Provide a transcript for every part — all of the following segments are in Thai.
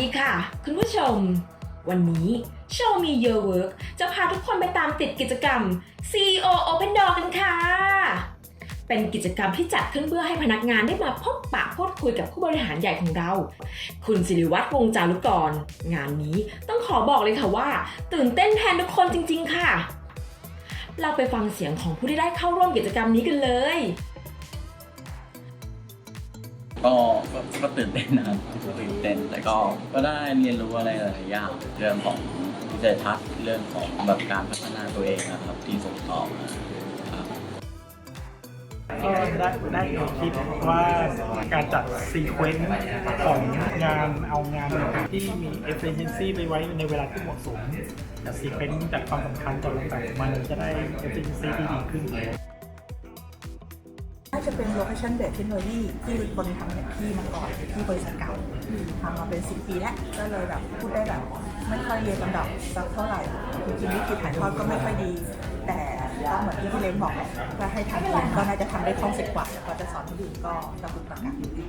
ดีค่ะ คุณผู้ชม วันนี้ Show Me Your Work จะพาทุกคนไปตามติดกิจกรรม CEO Open Door กันค่ะ เป็นกิจกรรมที่จัดขึ้นเพื่อให้พนักงานได้มาพบปะพูดคุยกับผู้บริหารใหญ่ของเรา คุณสิริวัตรวงจารุกร งานนี้ต้องขอบอกเลยค่ะว่า ตื่นเต้นแทนทุกคนจริง ๆ ค่ะ เราไปฟังเสียงของผู้ที่ได้เข้าร่วมกิจกรรมนี้กันเลย ก็ก็ก็ตื่นเต้นนะครับตื่นเต้นแต่ก็ก็ได้เรียนรู้อะไรหลายๆอย่างเรื่องของวิสัยทัศน์เรื่องของแบบการพัฒนาตัวเองนะครับที่ส่งต่อมาครับก็ได้ได้คิดว่าการจัดซีเควนต์ของงานเอางานที่มี efficiency ไปไว้ในเวลาที่เหมาะสมจัดซีเควนต์จัดความสำคัญต่อลงไปมันจะได้ efficiency ที่ดีขึ้น จะเป็น location based technology ที่บนทำเนี่ยที่มาก่อนที่บริษัทเก่าทำมาเป็น 10 ปีแล้วก็เลยแบบพูดได้แบบไม่ค่อยเรียนลำดับสักเท่าไหร่จริงๆวิธีถ่ายทอดก็ไม่ค่อยดี แต่ก็เหมือนที่พี่เล้งบอกแหละว่าให้ทำเองก็น่าจะทำได้คล่องเสร็จกว่าก็จะสอนที่อื่นก็จะฝึกประกันอยู่ดี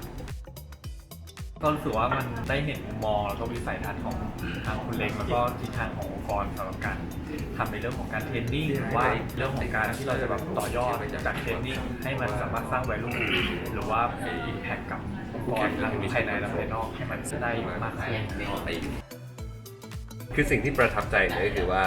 ก็รู้สึกว่ามันได้เห็นมุมมองแล้วก็วิสัยทัศน์ของทางคุณเล็กแล้วก็ทิศทางขององค์กรสำหรับการทำในเรื่องของการเทรนนิ่งหรือว่าเรื่องของการที่เราจะแบบต่อยอดจากเทรนนิ่งให้มันสามารถสร้าง value หรือว่ามี impact กับองค์กรทั้งภายในและภายนอกให้มันได้มากขึ้น คือสิ่งที่ประทับใจเนี่ยก็คือว่า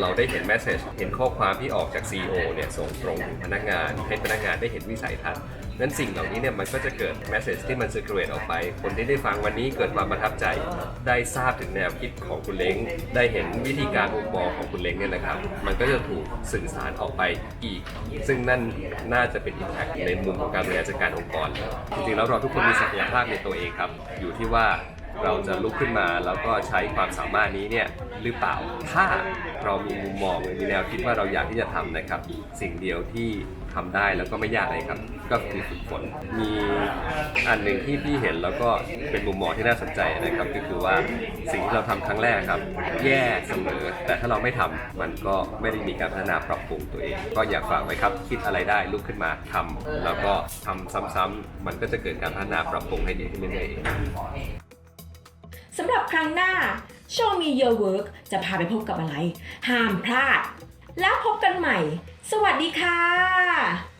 เราได้เห็นแมสเซจเห็นข้อความที่ออกจาก CEO เนี่ยส่งตรงถึงพนักงาน ให้พนักงานได้เห็นวิสัยทัศน์นั้นสิ่งเหล่านี้เนี่ยมันก็จะเกิดแมสเซจที่มัน c i r c u l a t e ออกไป คนที่ได้ฟังวันนี้เกิดความประทับใจ ได้ทราบถึงแนวคิดของคุณเล้ง ได้เห็นวิธีการมุมมองของคุณเล้งเนี่ยนะครับ มันก็จะถูกสื่อสารออกไปอีก ซึ่งนั่นน่าจะเป็น impact ในมุมของการบริหารจัดการองค์กร จริงๆแล้วเราทุกคนมีศักยภาพในตัวเองครับ อยู่ที่ว่า เราจะลุกขึ้นมาแล้วก็ใช้ความสามารถนี้เนี่ยหรือเปล่าถ้าเรามีมุมมองหรือมีแนวคิดว่าเราอยากที่จะทำนะครับ สิ่งเดียวที่ทำได้แล้วก็ไม่ยากเลยครับ ก็คือฝึกฝนมีอันหนึ่งที่พี่เห็นแล้วก็เป็นมุมมองที่น่าสนใจนะครับก็คือว่าสิ่งที่เราทำครั้งแรกครับ แย่เสมอ แต่ถ้าเราไม่ทำมันก็ไม่ได้มีการพัฒนาปรับปรุงตัวเอง ก็อยากฝากไว้ครับ คิดอะไรได้ลุกขึ้นมาทำแล้วก็ทำซ้ำๆมันก็จะเกิดการพัฒนาปรับปรุงให้ดีขึ้นเรื่อยๆ สำหรับครั้งหน้า Show Me Your Work จะพาไปพบกับอะไร ห้ามพลาด แล้วพบกันใหม่ สวัสดีค่ะ